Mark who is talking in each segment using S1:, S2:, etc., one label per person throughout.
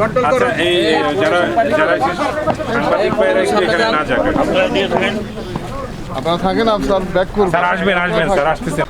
S1: Control
S2: আচ্ছা
S1: করো।
S2: এই এই যারা যারা এসেছে, সাংবাদিক ভাইরা একটু এখানে না যাক।
S3: আপনারা থাকেন স্যার ব্যাক করবেন
S2: স্যার আসবেন আসবেন স্যার আসতেছেন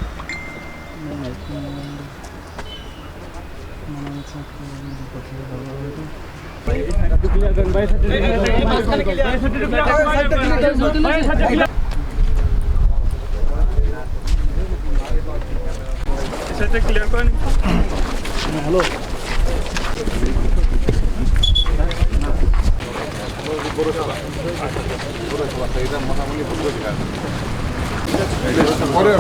S3: পরে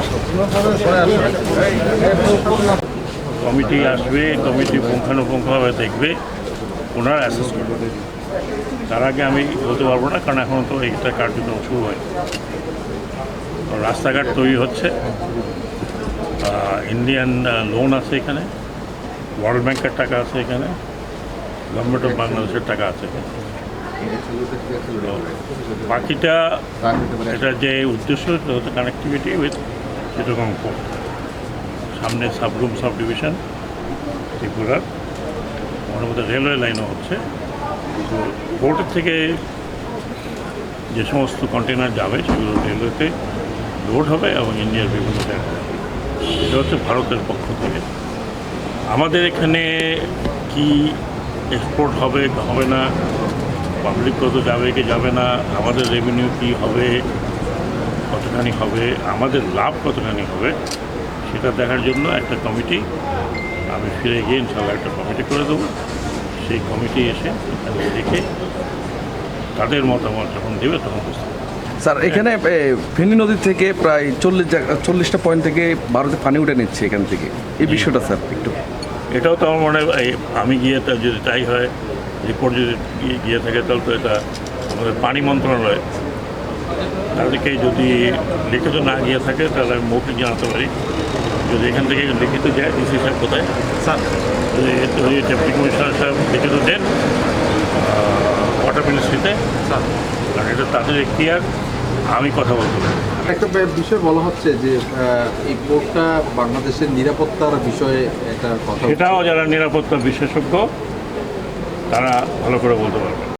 S4: কমিটি আসবে কমিটি পুঙ্খানুপুঙ্খভাবে দেখবে ওনারা অ্যাসেস করবে তার আগে আমি বলতে পারব না কারণ এখন তো এইটা কার্যক্রম শুরু হয় রাস্তাঘাট তৈরি হচ্ছে। ইন্ডিয়ান লোন আছে এখানে। ওয়ার্ল্ড ব্যাংকের টাকা আছে এখানে। গভর্নমেন্ট অফ বাংলাদেশের টাকা আছে এখানে। বাকিটা এটার যে উদ্দেশ্য হচ্ছে কানেক্টিভিটি উইথ চিটগং পোর্ট সামনে সাবরুম সাব ডিভিশন ত্রিপুরার ওর মধ্যে রেলওয়ে লাইনও হচ্ছে। তো পোর্টের থেকে যে সমস্ত কন্টেনার যাবে, সেগুলো রেলওয়েতে লোড হবে এবং ইন্ডিয়ার বিভিন্ন জায়গায়। এটা হচ্ছে ভারতের পক্ষ থেকে। আমাদের এখানে কি এক্সপোর্ট হবে হবে না পাবলিক কত যাবে কি যাবে না আমাদের রেভিনিউ কি হবে কতখানি হবে আমাদের লাভ কতখানি হবে সেটা দেখার জন্য একটা কমিটি আমি ফিরে গিয়ে ইনশাল্লাহ একটা কমিটি করে দেবো। সেই কমিটি এসে এখানে দেখে তাদের মতামত যখন দেবে তখন বুঝতে
S5: স্যার এখানে ফেনী নদী থেকে প্রায় চল্লিশ জায়গা চল্লিশটা পয়েন্ট থেকে ভারতে পানি উঠে নিচ্ছে এখান থেকে। এই বিষয়টা স্যার একটু।
S4: এটাও তো আমার মনে হয় আমি গিয়ে যদি তাই হয় রিপোর্ট যদি গিয়ে- থাকে তাহলে তো এটা আমাদের পানি মন্ত্রণালয়। তাদেরকে যদি লিখিত না গিয়ে থাকে তাহলে আমি মৌখিক জানাতে পারি। যদি এখান থেকে লিখিত যায় ডিসি সাহেব কোথায়? স্যার। যদি যদি ডেপুটি কমিশনার সাহেব লিখিত দেন ওয়াটার মিনিস্ট্রিতে কারণ এটা তাদের এখতিয়ার আমি কথা বলতে পারি।
S6: একটা বিষয় বলা হচ্ছে যে এই পোর্টটা বাংলাদেশের নিরাপত্তার বিষয়ে একটা কথা
S4: সেটাও যারা নিরাপত্তা বিশেষজ্ঞ তারা ভালো করে বলতে পারবে।